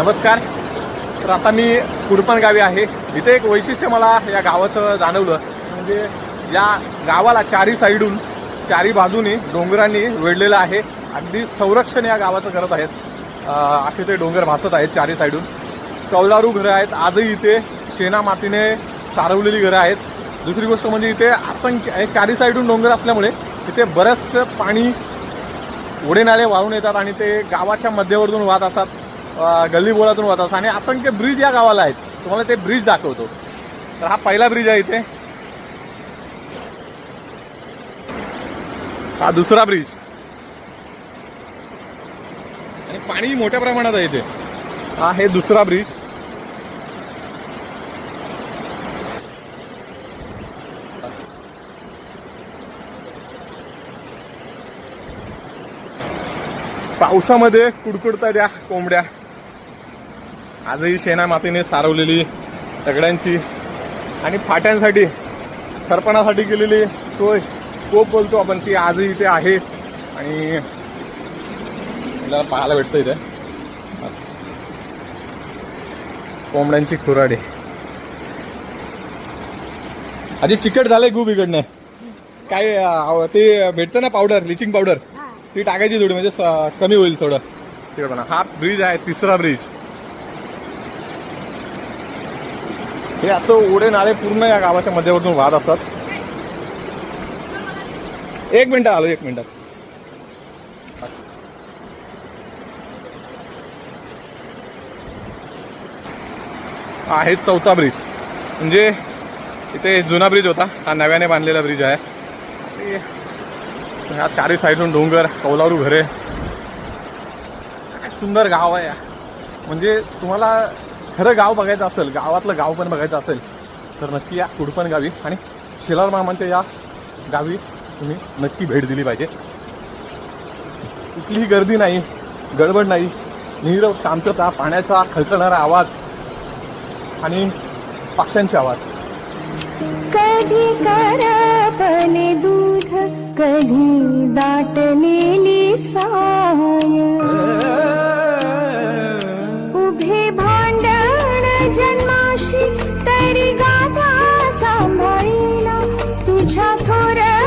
नमस्कार. तर आता मी कुरपणगावी आहे. इथे एक वैशिष्ट्य मला या गावाचं जाणवलं. म्हणजे या गावाला चारी साईडून चारी बाजूनी डोंगरांनी वेढलेलं आहे. अगदी संरक्षण या गावाचं करत आहेत. असे ते डोंगर भासत आहेत चारी साईडून. कौलारू घरं आहेत. आजही इथे शेणा मातीने सारवलेली घरं आहेत. दुसरी गोष्ट म्हणजे इथे असंख्य चारी साईडून डोंगर असल्यामुळे इथे बरंचसं पाणी उडे नाले वाहून येतात आणि ते गावाच्या मध्यवर्तून वाहत असतात. गल्लीबोळातून वाहत आणि असंख्य ब्रिज या गावाला आहेत. तुम्हाला ते ब्रिज दाखवतो. तर हा पहिला ब्रिज आहे इथे. हा दुसरा ब्रिज आणि पाणी मोठ्या प्रमाणात आहे इथे. हा हे दुसरा ब्रिज पावसामध्ये कुडकुडतात या कोंबड्या. आजही शेणा मातीने सारवलेली दगडांची आणि फाट्यांसाठी सरपणासाठी केलेली सोय कोप बोलतो आपण ती आजही इथे आहे. आणि आपल्याला पाहायला भेटतं इथे. कोंबड्यांची खुराडी. आधी चिकट झालंय खूप इकडनं. काय ते भेटतं ना पावडर ब्लिचिंग पावडर ती टाकायची थोडी म्हणजे कमी होईल थोडं. चिकटपणा हा ब्रिज आहे तिसरा ब्रिज हे असं ओढे नाळे पूर्ण या गावाच्या मध्यवर्तून वाहत असतात. एक मिनिट आलो एक मिनिटात आहे चौथा ब्रिज. म्हणजे इथे जुना ब्रिज होता हा नव्याने बांधलेला ब्रिज आहे. ह्या चारी साईडून डोंगर कौलारू घरे. काय सुंदर गाव आहे म्हणजे तुम्हाला खरं गाव बघायचं असेल गावातलं गाव पण बघायचं असेल तर नक्की या कुडपण गावी आणि शेलार मामांच्या या गावी तुम्ही नक्की भेट दिली पाहिजे. कुठलीही गर्दी नाही गडबड नाही नीरव शांतता पाण्याचा खलकणारा आवाज आणि पक्ष्यांचा आवाज. कधी मथुरा